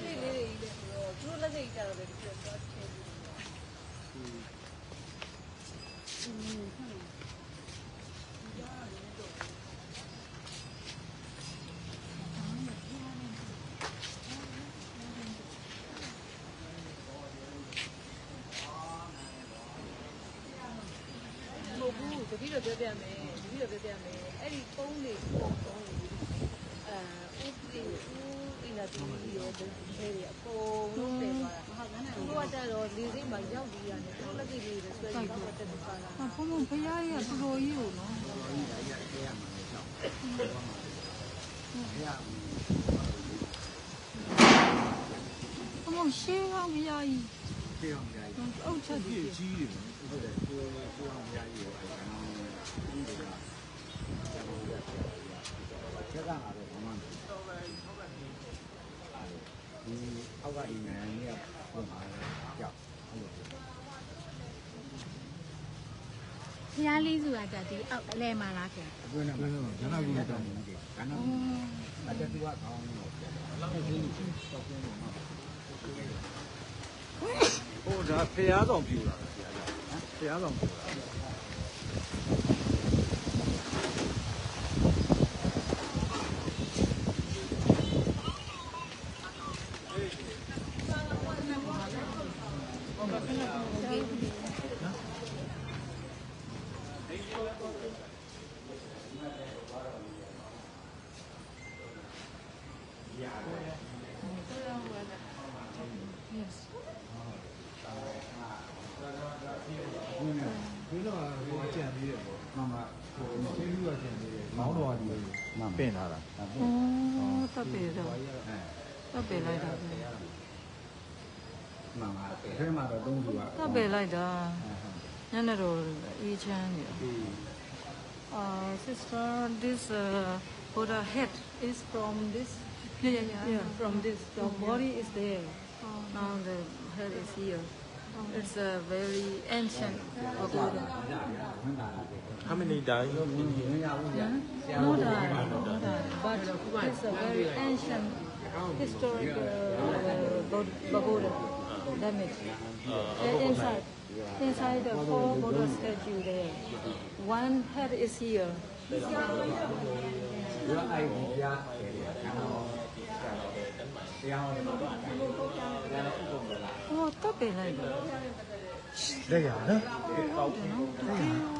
လဲသူတို့လက်လေးလေးတွေကြီးလဲဆိုတော့သူတို့လက်လေးကြီးကြတော့လေဒီလိုတော့ထည့်ပြီးတော့ မဟုတ်ဘူးတတိတော့ပြောပြမယ်တတိတော့ပြောပြမယ်အဲ့ဒီပုံးလေးပုံပုံးလေး အဲဥပဒေဥအင်တာတီဗီရောဘယ်တွေအကုန်လုံးတည်သွားတာဟုတ်ကဲ့သူကကြတော့လေစိတ်မှာရောက်ပြီးရတယ်သူလက်ကြီးလေးတွေဆွဲပြီးတော့တက်သွားတာဘုံဘုံဖရားကြီးကတော်တော်ကြီးကိုနော်ဘုံဘုံရှေးကောင်းဖရားကြီးပြေအောင်ကြာကြီးအုတ်ချက်ကြီးကြီးတယ်ဟုတ်တယ်ကိုကိုအောင်ကြာကြီးရောအဲကောင်ကြီးတွေကကျက်ကငါတော့ဘာမှမဒီ အောက်ကအိမ်ငယ်ကြီးကပုံမှာကြောက်ဟုတ်လို့ဖျားလေးစုကကြဒီအောက်အလဲမှာလားခင်အတွင်းမှာဂျနာကူတောင်းနေတယ်ကနော်အတက်သူကခေါင်းလို့ပြောတယ်အဲ့ဒီကိုတော့ပြန်လို့မှာဟိုဒါဖျားဆောင်ပြူလာတယ်ဖျားဆောင်ပြူလာဒီတော့ဟိုကြံပြီးတ 嗯。嗯。Yes。哦，他背的，他背来的。 မောင်းတော်ဒီမမ ပင့်လာတာ ဩတပ်ပေတော့ အဲ တပ်ပေလိုက်တာပဲ မမအဲမှာတော့သုံးစုက တပ်ပေလိုက်တာညနေတော့အေးချမ်းနေတော့ Uh, sister, this uh, Buddha head is from this. yeah yeah yeah Yeah, from this. The body is there. Now the head is here. It's a very ancient pagoda. ဝင်လာတယ် how many die ဝင်ဝင်ရဘူးကြာ No die, no die. But it's a very ancient, historic uh, Bod- pagoda. Damage. And inside, inside the four Buddha statue there. One head is here. ဒီကအိုက်ဒီပြားတယ်ကတော့တရားဟောတယ်တော့တရားဥပဒေလား Oh, တပ်ပေလိုက်တာလက်ရနော်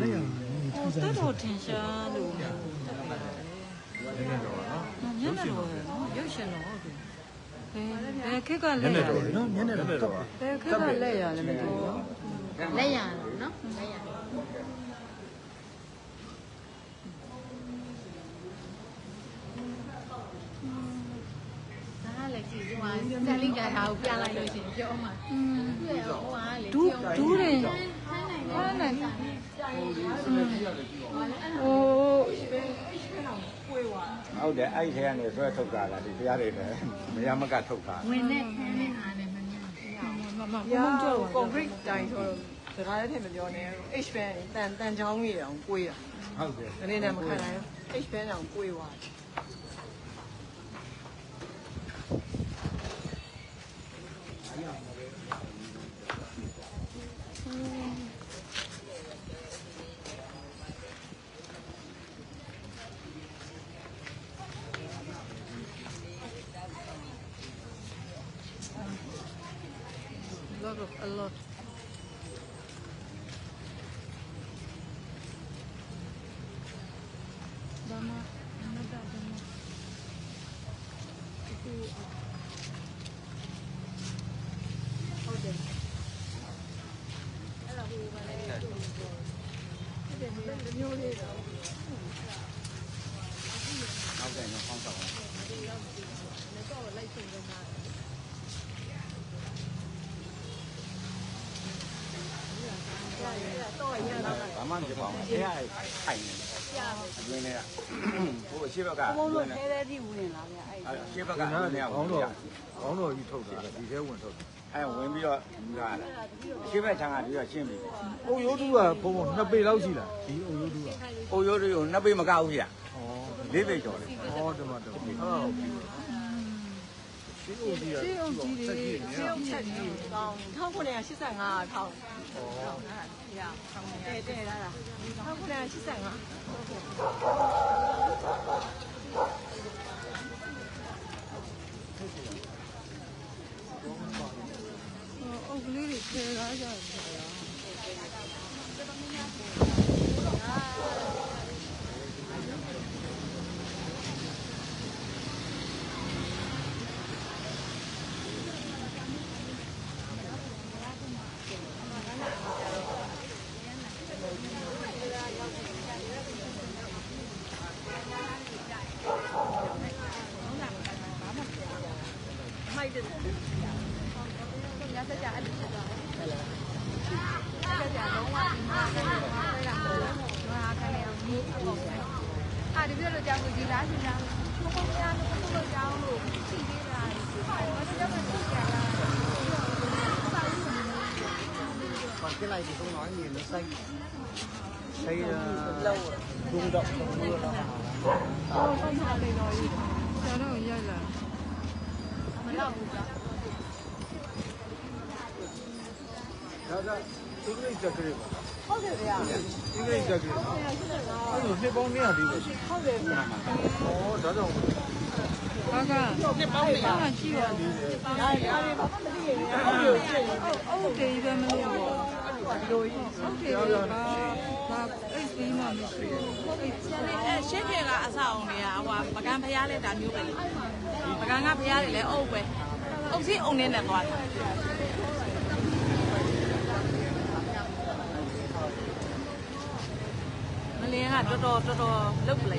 လက်ရဟိုတက်တော်ထင်ရှားလို့နည်းနည်းတော့နော်ညနေတော့နော်ရုပ်ရှင်တော့ဟုတ်တယ် ဘယ်ဘယ်ခက်ကနလက်ည်းနရည်းတော့နော်နည်းနည်းတော့ဘယ်ခက်ကလက်ရလဲမသိဘူးနော်လက်ရနော်လက်ရဒါလည်းကြည့်ဒီမှာစက်လိကတာကိုပြလိုက်လို့ရှိရင်ပြောမှာอืมဟိုဟာလေဒူးဒူးတွေဟမ်းနိုင်ဟိုဟု တ်တယ်အဲ့ဒီထဲကနေဆွဲထုတ်တာလားဒီတရားတွေလည်းမရမကထုတ်တာဝင်နဲ့ခန်းနဲ့အားနဲ့မမြင်ဘူးမမရာဘုံကြောက်ကွန်ကရစ်တိုင်းဆိုတော့စကားလည်းထည့်မပြောနဲ့ H fan တန်တန်ချောင်းကြီးတောင်ကိုးရဟုတ်တယ်ဒီနေ့နဲ့မခံနိုင် H fan တောင်ကိုးသွားတယ် lot of a lot. Dama, ano ba dama? Ito uh, How then? Ala ko ba na ito? Ito din din niyo rin. How then? How then? Ito, lighting naman. 慢慢就放，哎，哎，因为呢，嗯，不会吃吧？我们吃的比湖南人老的，哎，吃吧，湖南人，黄豆，黄豆鱼头的，地铁鱼头，哎，我比较，你知道吗？西北啊，比较西北，我有这个，那被老师了，我有这个，我有这，那被没教过呀？哦，你被教了？哦，这么这么，哦， ရှင်းပြီ။အုံရိုးတူကဘုံဘုံနှစ်ပေလောက်ရှိလားဒီအုံရိုးတူကအိုရိုးတွေကိုနှစ်ပေမကောက်ဘူးဗျ။ဩလေးပေကျော်တယ်။ဩတမတော်ပြီ။ဟုတ်ပြီ။ရှင်းဦးကြီးကရှင်းဦးကြီးတွေရှင်းဦးချက်ကြီးကောင်း1985ထောင်ဩရဆောင်နေတယ်တဲ့လား1985အုပ်ကလေးတွေထဲလာကြတယ် À, thì biết là chào người gì đã thì là không có ra nó không có lời chào rồi chỉ biết là phải nó chắc là chỉ là còn cái này thì không nói nhìn nó xanh. Xây lâu ờ, rung động trong mưa nó vào. Không, không, không, không, không, không, không, không, không, không, không, ဂလိပ်တက်ကလေးပါဟုတ်တယ်ဗျာ။အင်္ဂလိပ်တက်ကလေး။အဲ့လိုနှစ်ပေါင်း200ပြီးပဲ။ဟုတ်တယ်ဗျာဩဒါကြောင့်ဘာကနှစ်ပေါင်းနေရရှိပါဘူးဒါရီဘာမှမသိရင်လည်းဟုတ်တယ်ဖြစ်နေအုပ်တေးပဲမလို့ဒီလိုကြီးအုပ်တေးကဒါအိတ်ပြီးမှမရှိဘူးအဲရှင်းပြင်ကအဆောက်အုံတွေကဟိုပကံဖျားလဲဒါမျိုးပဲလေပကံကဖျားတွေလည်းအုပ်ပဲအုပ်စီအုံနေနဲ့သွားတာ 这种这种都不累